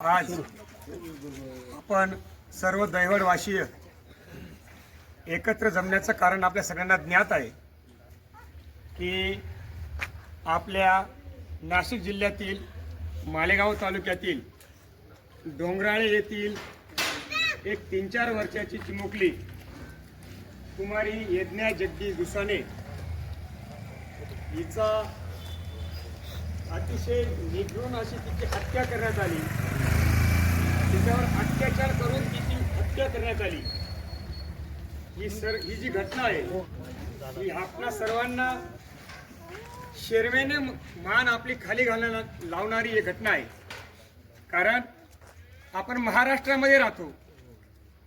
आज आपण सर्व दैवडवासीय एकत्र जमण्याचं कारण आपल्या सगळ्यांना ज्ञात आहे की आपल्या नाशिक जिल्ह्यातील मालेगाव तालुक्यातील डोंगराळे येथील एक तीन चार वर्षाची चिमुकली कुमारी यज्ञा जगदीश दुसाने हिचा अतिशय निघून अशी तिची हत्या करण्यात आली. तिच्यावर अत्याचार करून तिची हत्या करण्यात आली. ही सर ही जी घटना आहे ही आपणा सर्वांना शेरवेने मान आपली खाली घालायला लावणारी ही घटना आहे. कारण आपण महाराष्ट्रामध्ये राहतो.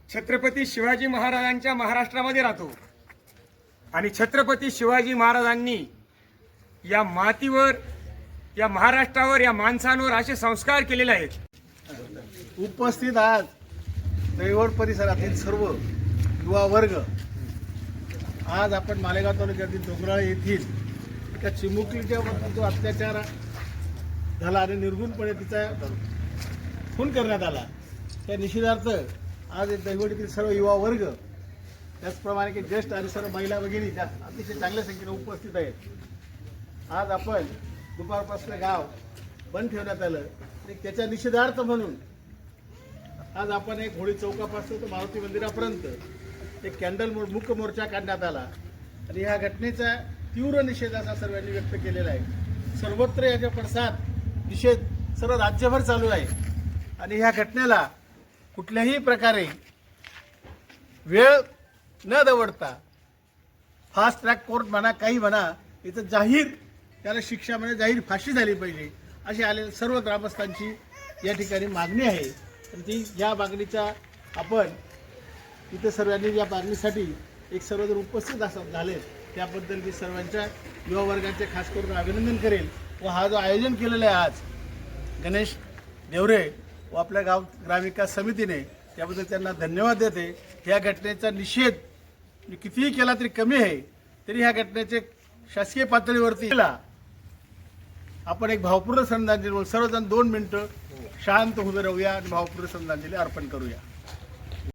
छत्रपती शिवाजी महाराजांच्या महाराष्ट्रामध्ये राहतो. आणि छत्रपती शिवाजी महाराजांनी या मातीवर या महाराष्ट्रावर या माणसांवर असे संस्कार केलेले आहेत. उपस्थित आज दैवड परिसरातील सर्व युवा वर्ग आज आपण मालेगाव तालुक्यातील डोंगराळे येथील एका चिमुकलीच्या वरती जो अत्याचार झाला आणि निर्गुणपणे तिचा खून करण्यात आला त्या निषेधार्थ आज दैवड येथील सर्व युवा वर्ग त्याचप्रमाणे की ज्येष्ठ आणि सर्व महिला वगैरे ज्या अतिशय चांगल्या संख्येने उपस्थित आहेत. आज आपण दुपारपासून गाव बंद ठेवण्यात आलं. आणि त्याच्या निषेधार्थ म्हणून आज आपण एक होळी चौकापासून तर मारुती मंदिरापर्यंत एक कॅन्डल मोर मुख्य मोर्चा काढण्यात आला. आणि ह्या घटनेचा तीव्र निषेध असा सर्वांनी व्यक्त केलेला आहे. सर्वत्र याच्या पडसाद निषेध सर्व राज्यभर चालू आहे. आणि ह्या घटनेला कुठल्याही प्रकारे वेळ न दवडता फास्ट ट्रॅक कोर्ट म्हणा काही म्हणा इथं जाहीर त्याला शिक्षा म्हणजे जाहीर फाशी झाली पाहिजे अशी आलेल्या सर्व ग्रामस्थांची या ठिकाणी मागणी आहे. आणि ती या मागणीचा आपण इथे सर्वांनी या मागणीसाठी एक सर्वजण उपस्थित असा झाले त्याबद्दल मी सर्वांच्या युवा वर्गाचे खास करून अभिनंदन करेल. व हा जो आयोजन केलेला आहे आज गणेश देवरे व आपल्या गाव ग्रामविकास समितीने त्याबद्दल त्यांना धन्यवाद देते. ह्या घटनेचा निषेध मी कितीही केला तरी कमी आहे तरी ह्या घटनेचे शासकीय पातळीवरती केला आपण एक भावपूर्ण श्रद्धांजली म्हणून सर्वजण दोन मिनिटं शांत होऊन राहूया आणि भावपूर्ण श्रद्धांजली अर्पण करूया.